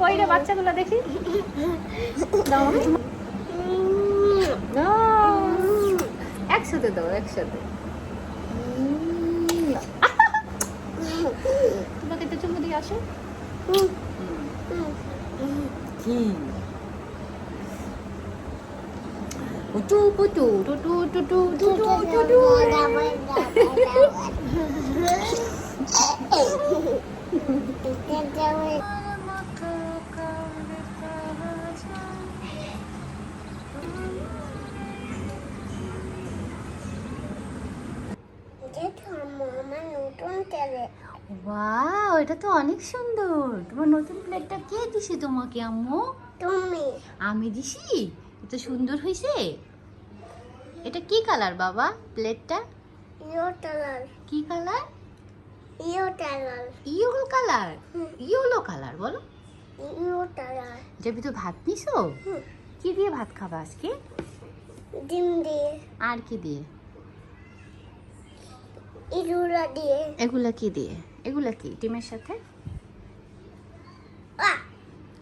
কই রে বাচ্চাগুলো দেখি। একসাথে দাও একসাথে। তোমাকে তো চুমু দিয়ে আসো। পুটু টুটু টুটু টুটু টুটু ওয়াও এটা তো অনেক সুন্দর। তোমার নতুন প্লেটটা কে দিছে তোমাকে আম্মু? তুমি। আমি দিছি? এত সুন্দর হয়েছে এটা কি কালার বাবা প্লেটটা? ইয়ো টালার কি কালার? ইয়ো টালার ইয়েলো কালার। ইয়েলো কালার বলো। ইয়ো টালার যে ভিতর ভাত নিছো? কি দিয়ে ভাত খাবা আজকে? ডিম দিয়ে। আর কি দিয়ে? ইরুলা দিয়ে। এগুলা কি দিয়ে? এগুলা কি? ডিমের সাথে!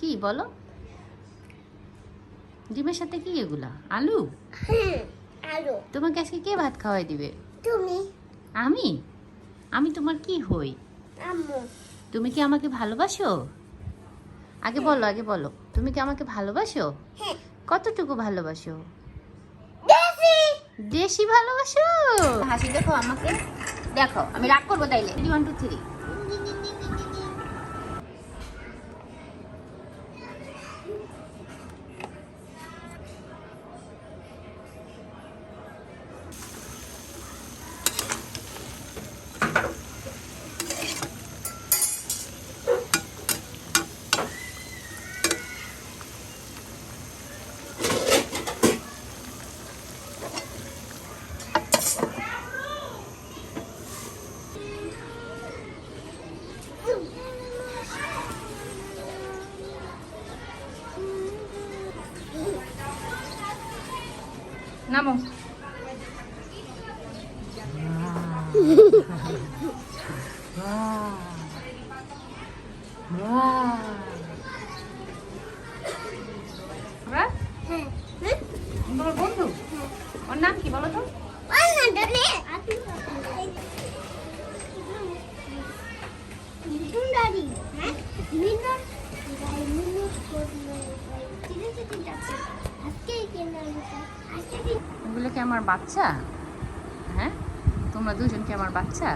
কি বলো? ডিমের সাথে কি এগুলা? আলু? হ্যাঁ আলু। তোমাকে আজকে কে ভাত খাওয়াই দিবে? তুমি? আমি? আমি তোমার কি হই? আম্মু। তুমি কি আমাকে ভালোবাসো? আগে বলো আগে বলো। তুমি কি আমাকে ভালোবাসো? হ্যাঁ। কতটুকু ভালোবাসো? দেশি! ভালোবাসো? হাসি দেখো আমাকে। দেখো আমি রাগ করব তাইলে। ওয়ান টু থ্রি নামো হ্যাঁ হ্যাঁ তোমার বন্ধু ওর নাম কি বলো তো অন্যটা নে মিঠুন দাদি হ্যাঁ মিঠুন মিঠুন ঠিক আছে ঠিক আছে আজকে কেন আজকে কি এগুলো কি আমার বাচ্চা? হ্যাঁ? তোমরা দুজন কি আমার বাচ্চা?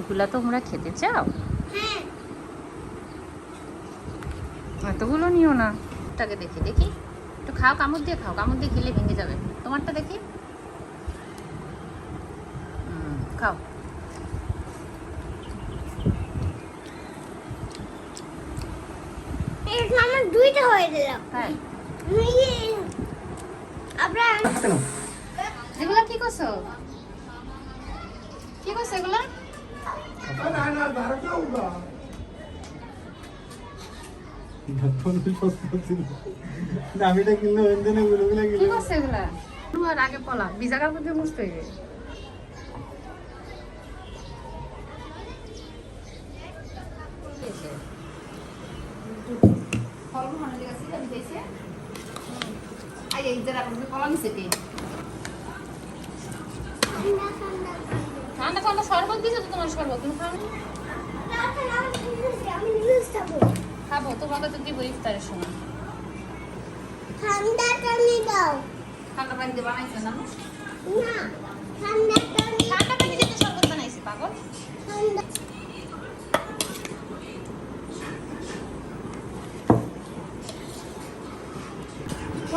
এগুলা তোমরা খেতে চাও? এতগুলো নিও না। তাকে দেখি দেখি। একটু খাও কামড় দিয়ে খাও কামড় দিয়ে খেলে ভেঙে যাবে। তোমারটা দেখি। খাও। আমার দুইটা হয়ে গেল। হ্যাঁ। এগুলা কি করছ কি করছ এগুলা দামিটা কিনলে ওইদিনে গুলোগুলো কি করছ এগুলা তোমার আগে পলা ভিজা কাপড় দিয়ে মুছতে হইবে ঠান্ডা ঠান্ডা শরবত দিছো তো তোমার শরবত তুমি খাও না? আমি নিউজ খাব খাব তোমাকে তো দিব ইফতারের সময়। ঠান্ডা টানি দাও ঠান্ডা পানি দিয়ে বানাইছো না? না ঠান্ডা টানি ঠান্ডা পানি দিয়ে তো শরবত বানাইছি পাগল। ঠান্ডা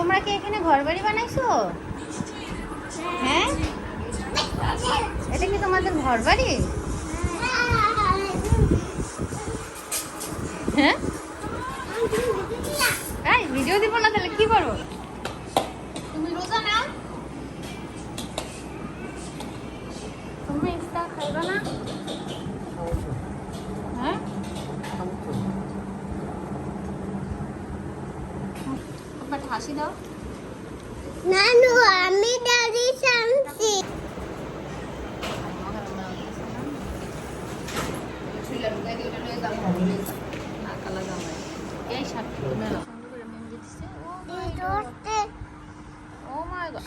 তোমরা কি এখানে ঘর বাড়ি বানাইছো? হ্যাঁ? এটা কি তোমাদের ঘর বাড়ি হ্যাঁ ভিডিও দিব না তাহলে কি করব তুমি রোজা নাও তুমি ইফতার খাইবা না হ্যাঁ একবার হাসি দাও। নানু আমি দাদি শান্তি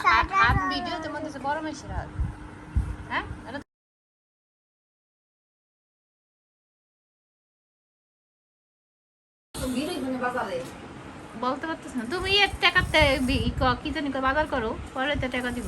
হাত বড় হাত। হ্যাঁ? এটা বলতে পারতেছ না। তুমি এর টাকাতে ক- জানি বাজার করো পরে তো টাকা দিব